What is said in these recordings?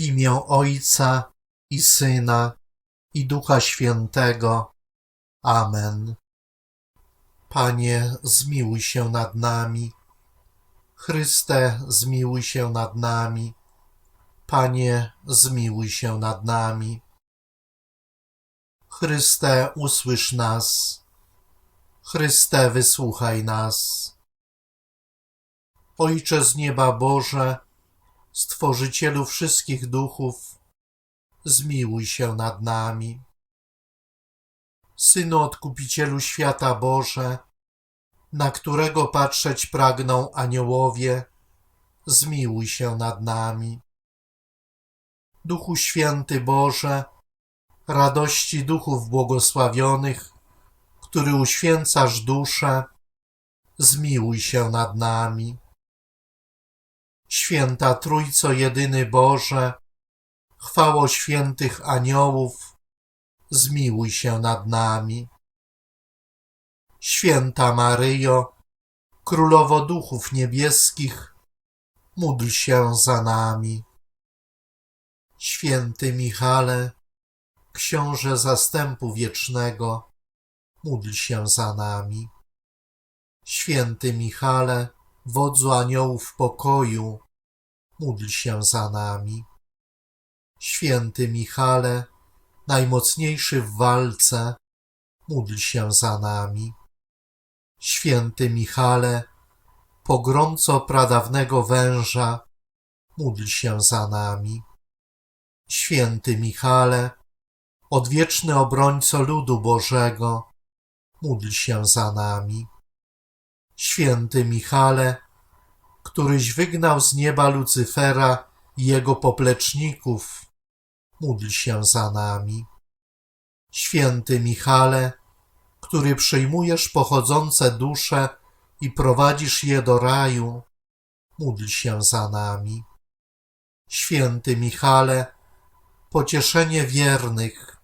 W imię Ojca i Syna i Ducha Świętego. Amen. Panie, zmiłuj się nad nami. Chryste, zmiłuj się nad nami. Panie, zmiłuj się nad nami. Chryste, usłysz nas. Chryste, wysłuchaj nas. Ojcze z nieba Boże, Stworzycielu wszystkich duchów, zmiłuj się nad nami. Synu Odkupicielu świata Boże, na którego patrzeć pragną aniołowie, zmiłuj się nad nami. Duchu Święty Boże, radości duchów błogosławionych, który uświęcasz duszę, zmiłuj się nad nami. Święta Trójco Jedyny Boże, chwało świętych aniołów, zmiłuj się nad nami. Święta Maryjo, Królowo Duchów Niebieskich, módl się za nami. Święty Michale, Książę Zastępu Wiecznego, módl się za nami. Święty Michale, wodzu aniołów pokoju, módl się za nami. Święty Michale, najmocniejszy w walce, módl się za nami. Święty Michale, pogromco pradawnego węża, módl się za nami. Święty Michale, odwieczny obrońco ludu Bożego, módl się za nami. Święty Michale, któryś wygnał z nieba Lucyfera i jego popleczników, módl się za nami. Święty Michale, który przyjmujesz pochodzące dusze i prowadzisz je do raju, módl się za nami. Święty Michale, pocieszenie wiernych,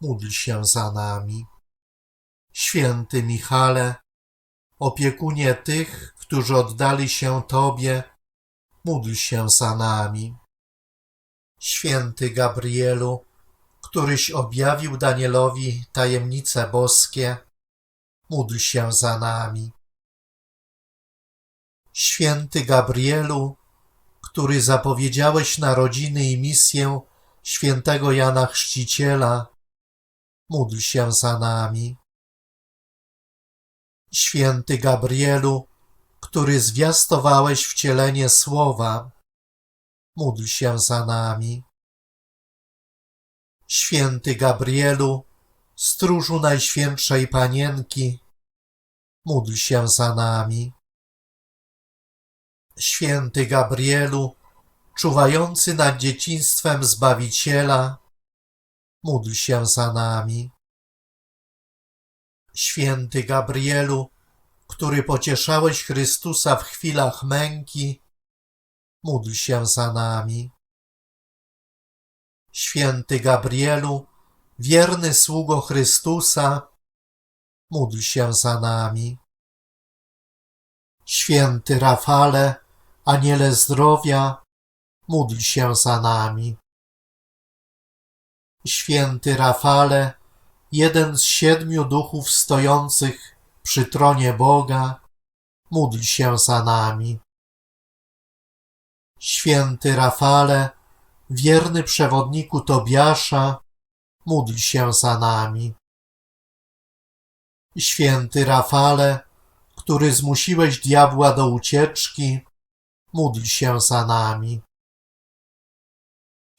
módl się za nami. Święty Michale, opiekunie tych, którzy oddali się Tobie, módl się za nami. Święty Gabrielu, któryś objawił Danielowi tajemnice boskie, módl się za nami. Święty Gabrielu, który zapowiedziałeś narodziny i misję świętego Jana Chrzciciela, módl się za nami. Święty Gabrielu, który zwiastowałeś wcielenie słowa, módl się za nami. Święty Gabrielu, stróżu Najświętszej Panienki, módl się za nami. Święty Gabrielu, czuwający nad dzieciństwem Zbawiciela, módl się za nami. Święty Gabrielu, który pocieszałeś Chrystusa w chwilach męki, módl się za nami. Święty Gabrielu, wierny sługo Chrystusa, módl się za nami. Święty Rafale, aniele zdrowia, módl się za nami. Święty Rafale, jeden z siedmiu duchów stojących przy tronie Boga, módl się za nami. Święty Rafale, wierny przewodniku Tobiasza, módl się za nami. Święty Rafale, który zmusiłeś diabła do ucieczki, módl się za nami.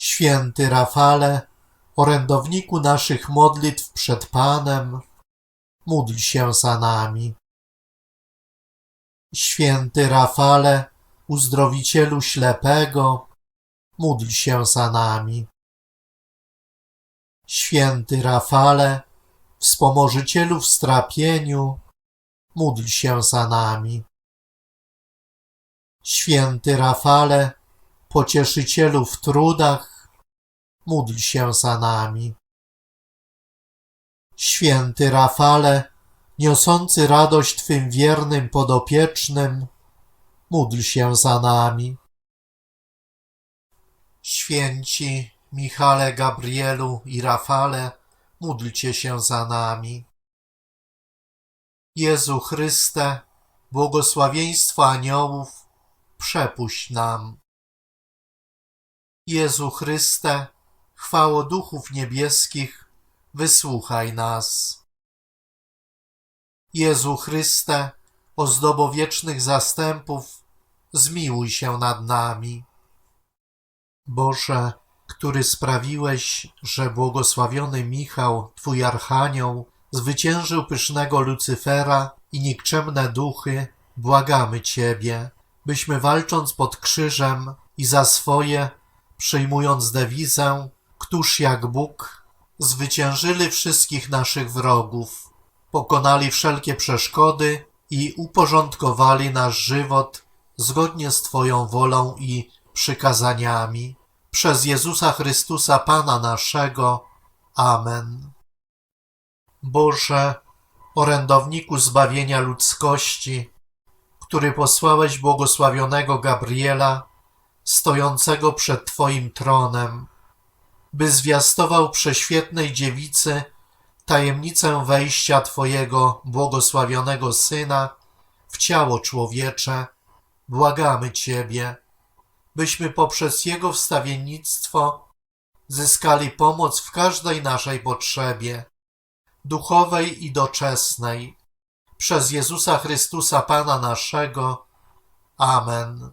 Święty Rafale, orędowniku naszych modlitw przed Panem, módl się za nami. Święty Rafale, uzdrowicielu ślepego, módl się za nami. Święty Rafale, wspomożycielu w strapieniu, módl się za nami. Święty Rafale, pocieszycielu w trudach, módl się za nami. Święty Rafale, niosący radość Twym wiernym podopiecznym, módl się za nami. Święci Michale, Gabrielu i Rafale, módlcie się za nami. Jezu Chryste, błogosławieństwo aniołów, przepuść nam. Jezu Chryste, chwało duchów niebieskich, wysłuchaj nas. Jezu Chryste, ozdobo wiecznych zastępów, zmiłuj się nad nami. Boże, który sprawiłeś, że błogosławiony Michał, Twój archanioł, zwyciężył pysznego Lucyfera i nikczemne duchy, błagamy Ciebie, byśmy walcząc pod krzyżem i za swoje, przyjmując dewizę, któż jak Bóg, zwyciężyli wszystkich naszych wrogów, pokonali wszelkie przeszkody i uporządkowali nasz żywot zgodnie z Twoją wolą i przykazaniami. Przez Jezusa Chrystusa Pana naszego. Amen. Boże, orędowniku zbawienia ludzkości, który posłałeś błogosławionego Gabriela, stojącego przed Twoim tronem, by zwiastował prześwietnej dziewicy tajemnicę wejścia Twojego błogosławionego Syna w ciało człowiecze, błagamy Ciebie, byśmy poprzez Jego wstawiennictwo zyskali pomoc w każdej naszej potrzebie, duchowej i doczesnej, przez Jezusa Chrystusa Pana naszego. Amen.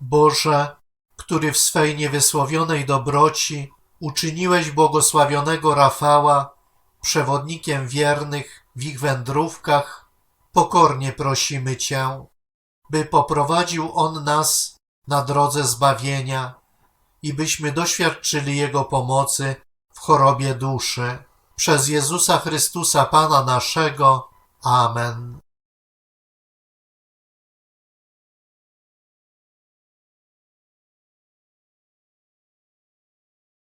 Boże, który w swej niewysłowionej dobroci uczyniłeś błogosławionego Rafała przewodnikiem wiernych w ich wędrówkach, pokornie prosimy Cię, by poprowadził On nas na drodze zbawienia i byśmy doświadczyli Jego pomocy w chorobie duszy. Przez Jezusa Chrystusa Pana naszego. Amen.